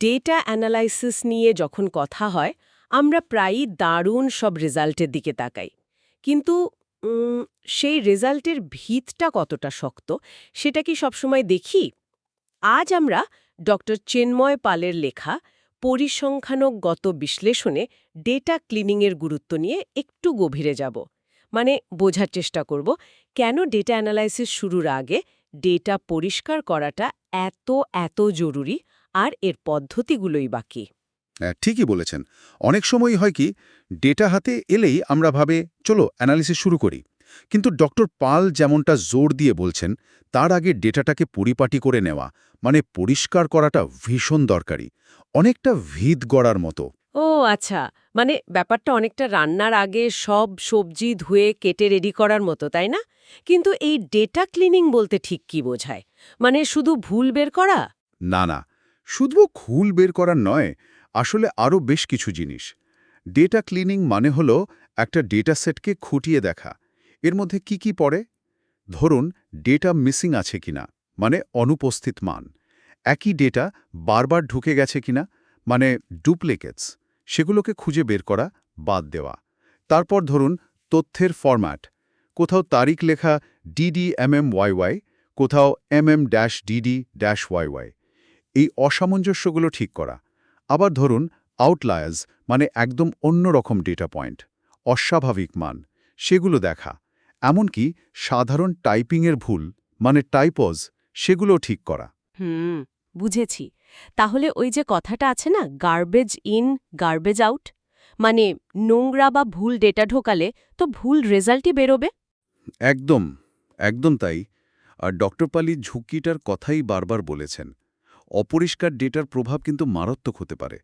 Data analysis নিয়ে যখন কথা হয়, আমরা প্রায়ই দারুণ সব রেজাল্টের দিকে তাকাই। কিন্তু সেই রেজাল্টের ভিতটা কতটা শক্ত, সেটা কি সবসময় দেখি? আজ আমরা ডক্টর চেন্ময় পালের লেখা পরিসংখ্যানগত বিশ্লেষণে ডেটা ক্লিনিংয়ের গুরুত্ব নিয়ে একটু গভীরে যাব। মানে বোঝার চেষ্টা করব, কেন ডেটা অ্যানালাইসিস শুরুর আগে ডেটা পরিষ্কার করাটা এত এত জরুরি আর এর পদ্ধতিগুলোই বাকি। হ্যাঁ, ঠিকই বলেছেন। অনেক সময়ই হয় কি ডেটা হাতে এলেই আমরা ভাবে চলো অ্যানালিসিস শুরু করি। কিন্তু ডক্টর পাল যেমনটা জোর দিয়ে বলছেন তার আগে ডেটাটাকে পরিপাটি করে নেওয়া মানে পরিষ্কার করাটা ভীষণ দরকারি। অনেকটা ভিত গড়ার মতো। ও আচ্ছা। মানে ব্যাপারটা অনেকটা রান্নার আগে সব সবজি ধুয়ে কেটে রেডি করার মতো তাই না? কিন্তু এই ডেটা ক্লিনিং বলতে ঠিক কি বোঝায়? মানে শুধু ভুল বের করা? না না। শুধু খুল বের করার নয়, আসলে আরও বেশ কিছু জিনিস। ডেটা ক্লিনিং মানে হল একটা ডেটা সেটকে খুঁটিয়ে দেখা। এর মধ্যে কি কি পড়ে? ধরুন, ডেটা মিসিং আছে কিনা মানে অনুপস্থিত মান। একই ডেটা বারবার ঢুকে গেছে কিনা মানে ডুপ্লিকেটস, সেগুলোকে খুঁজে বের করা বাদ দেওয়া। তারপর ধরুন, তথ্যের ফরম্যাট। কোথাও তারিখ লেখা ডিডি এমএম ওয়াইওয়াই কোথাও MM dash DD dash YY এই অসামঞ্জস্যগুলো ঠিক করা। আবার ধরুন আউটলায়ার্স মানে একদম অন্যরকম ডেটা পয়েন্ট অস্বাভাবিক মান সেগুলো দেখা। এমনকি সাধারণ টাইপিংয়ের ভুল মানে টাইপজ সেগুলো ঠিক করা। হুম বুঝেছি। তাহলে ওই যে কথাটা আছে না গার্বেজ ইন গার্বেজ আউট মানে নোংরা বা ভুল ডেটা ঢোকালে তো ভুল রেজাল্টই বেরোবে? একদম একদম তাই। আর ডক্টর পালি ঝুঁকিটার কথাই বারবার বলেছেন। অপরিষ্কার ডেটার প্রভাব কিন্তু মারাত্মক হতে পারে।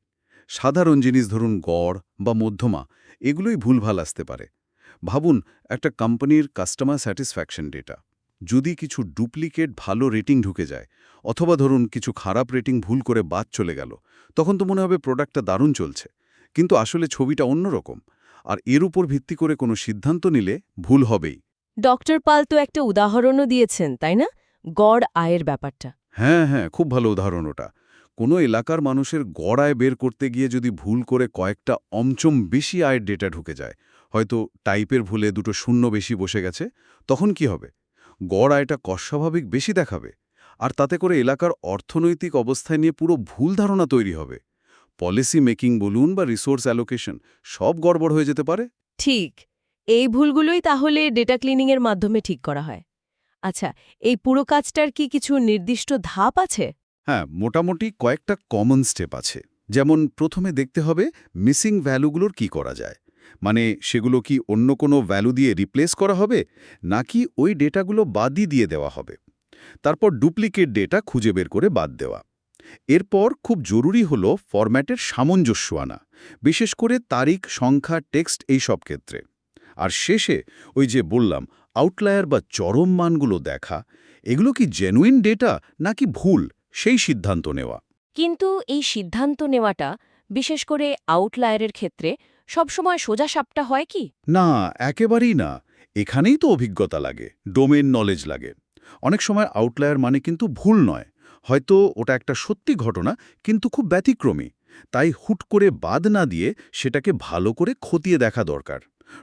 সাধারণ জিনিস ধরুন গড় বা মধ্যমা, এগুলোই ভুলভাল আসতে পারে। ভাবুন, একটা কোম্পানির কাস্টমার স্যাটিসফ্যাকশন ডেটা যদি কিছু ডুপ্লিকেট ভালো রেটিং ঢুকে যায়, অথবা ধরুন কিছু খারাপ রেটিং ভুল করে বাদ চলে গেল, তখন তো মনে হবে প্রোডাক্টটা দারুণ চলছে। কিন্তু আসলে ছবিটা অন্যরকম আর এর উপর ভিত্তি করে কোনো সিদ্ধান্ত নিলে ভুল হবেই। ডক্টর পাল তো একটা উদাহরণও দিয়েছেন, তাই না? গড় আয়ের ব্যাপারটা। হ্যাঁ হ্যাঁ খুব ভালো উদাহরণ ওটা। কোনো এলাকার মানুষের গড় আয় বের করতে গিয়ে যদি ভুল করে কয়েকটা অমচম বেশি আয়ের ডেটা ঢুকে যায়, হয়তো টাইপের ভুলে দুটো শূন্য বেশি বসে গেছে, তখন কি হবে? গড় আয়টা অস্বাভাবিক বেশি দেখাবে, আর তাতে করে এলাকার অর্থনৈতিক অবস্থায় নিয়ে পুরো ভুল ধারণা তৈরি হবে। পলিসি মেকিং বলুন বা রিসোর্স অ্যালোকেশন, সব গড়বড় হয়ে যেতে পারে। ঠিক। এই ভুলগুলোই তাহলে ডেটা ক্লিনিংয়ের মাধ্যমে ঠিক করা হয়। আচ্ছা এই পুরো কাজটার কি কিছু নির্দিষ্ট ধাপ আছে? হ্যাঁ মোটামুটি কয়েকটা কমন স্টেপ আছে। যেমন প্রথমে দেখতে হবে মিসিং ভ্যালুগুলোর কি করা যায়। মানে সেগুলো কি অন্য কোনো ভ্যালু দিয়ে রিপ্লেস করা হবে, নাকি ওই ডেটাগুলো বাদই দিয়ে দেওয়া হবে। তারপর ডুপ্লিকেট ডেটা খুঁজে বের করে বাদ দেওয়া। এরপর খুব জরুরি হল ফরম্যাটের সামঞ্জস্য আনা, বিশেষ করে তারিখ, সংখ্যা টেক্সট এই সব ক্ষেত্রে। আর শেষে ওই যে বললাম আউটলায়ার বা চরম মানগুলো দেখা এগুলো কি জেনুইন ডেটা নাকি ভুল? সেই সিদ্ধান্ত নেওয়া। কিন্তু এই সিদ্ধান্ত নেওয়াটা বিশেষ করে আউটলায়ারের ক্ষেত্রে সবসময় সোজা সাপটা হয় কি? না একেবারেই না। এখানেই তো অভিজ্ঞতা লাগে ডোমেন নলেজ লাগে। অনেক সময় আউটলায়ার মানে কিন্তু ভুল নয়। হয়তো ওটা একটা সত্যি ঘটনা কিন্তু খুব ব্যতিক্রমী। তাই হুট করে বাদ না দিয়ে সেটাকে ভালো করে খতিয়ে দেখা দরকার।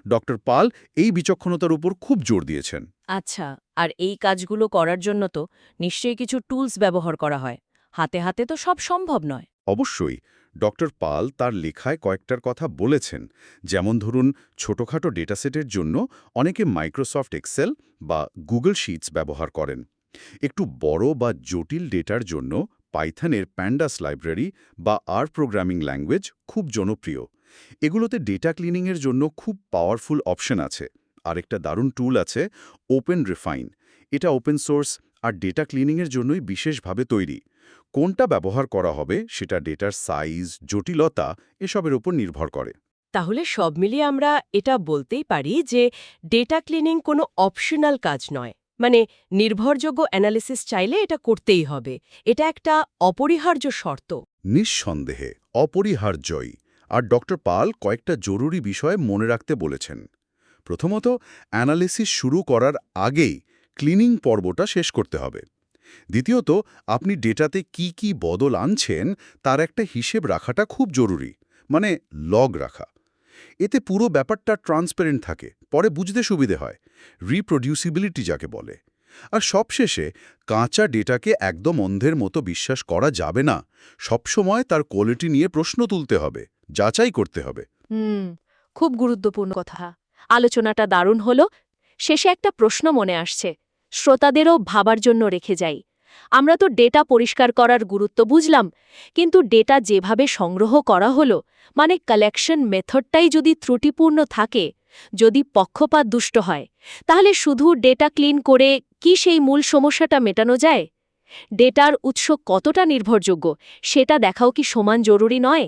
ডক্টর পাল এই বিচক্ষণতার উপর খুব জোর দিয়েছেন। আচ্ছা আর এই কাজগুলো করার জন্য তো নিশ্চয়ই কিছু টুলস ব্যবহার করা হয়। হাতে হাতে তো সব সম্ভব নয়। অবশ্যই ডক্টর পাল তার লেখায় কয়েকটার কথা বলেছেন। যেমন ধরুন ছোটখাটো ডেটাসেটের জন্য অনেকে মাইক্রোসফট এক্সেল বা গুগল শিটস ব্যবহার করেন। একটু বড় বা জটিল ডেটার জন্য পাইথনের প্যান্ডাস লাইব্রেরি বা আর প্রোগ্রামিং ল্যাঙ্গুয়েজ খুব জনপ্রিয়। এগুলোতে ডেটা ক্লিনিংয়ের জন্য খুব পাওয়ারফুল অপশন আছে। আরেকটা দারুণ টুল আছে ওপেন রিফাইন এটা ওপেন সোর্স আর ডেটা ক্লিনিংয়ের জন্যই বিশেষভাবে তৈরি। কোনটা ব্যবহার করা হবে সেটা ডেটার সাইজ জটিলতা এসবের উপর নির্ভর করে। তাহলে সব মিলিয়ে আমরা এটা বলতেই পারি যে ডেটা ক্লিনিং কোনো অপশনাল কাজ নয়। মানে নির্ভরযোগ্য অ্যানালিসিস চাইলে এটা করতেই হবে। এটা একটা অপরিহার্য শর্ত। নিঃসন্দেহে, অপরিহার্যই। আর ডক্টর পাল কয়েকটা জরুরি বিষয় মনে রাখতে বলেছেন। প্রথমত অ্যানালিসিস শুরু করার আগেই ক্লিনিং পর্বটা শেষ করতে হবে। দ্বিতীয়ত, আপনি ডেটাতে কি কি বদল আনছেন তার একটা হিসেব রাখাটা খুব জরুরি মানে লগ রাখা। এতে পুরো ব্যাপারটা ট্রান্সপারেন্ট থাকে, পরে বুঝতে সুবিধে হয় রিপ্রডিউসিবিলিটি যাকে বলে। আর সবশেষে, কাঁচা ডেটাকে একদম অন্ধের মতো বিশ্বাস করা যাবে না, সবসময় তার কোয়ালিটি নিয়ে প্রশ্ন তুলতে হবে, যাচাই করতে হবে। হুম, খুব গুরুত্বপূর্ণ কথা। আলোচনাটা দারুণ হলো, শেষে একটা প্রশ্ন মনে আসছে, শ্রোতাদেরও ভাবার জন্য রেখে যাই। আমরা তো ডেটা পরিষ্কার করার গুরুত্ব বুঝলাম, কিন্তু ডেটা যেভাবে সংগ্রহ করা হলো মানে কালেকশন মেথডটাই যদি ত্রুটিপূর্ণ থাকে, যদি পক্ষপাত দুষ্ট হয়, তাহলে শুধু ডেটা ক্লিন করে কি সেই মূল সমস্যাটা মেটানো যায়? ডেটার উৎস কতটা নির্ভরযোগ্য, সেটা দেখাও কি সমান জরুরি নয়?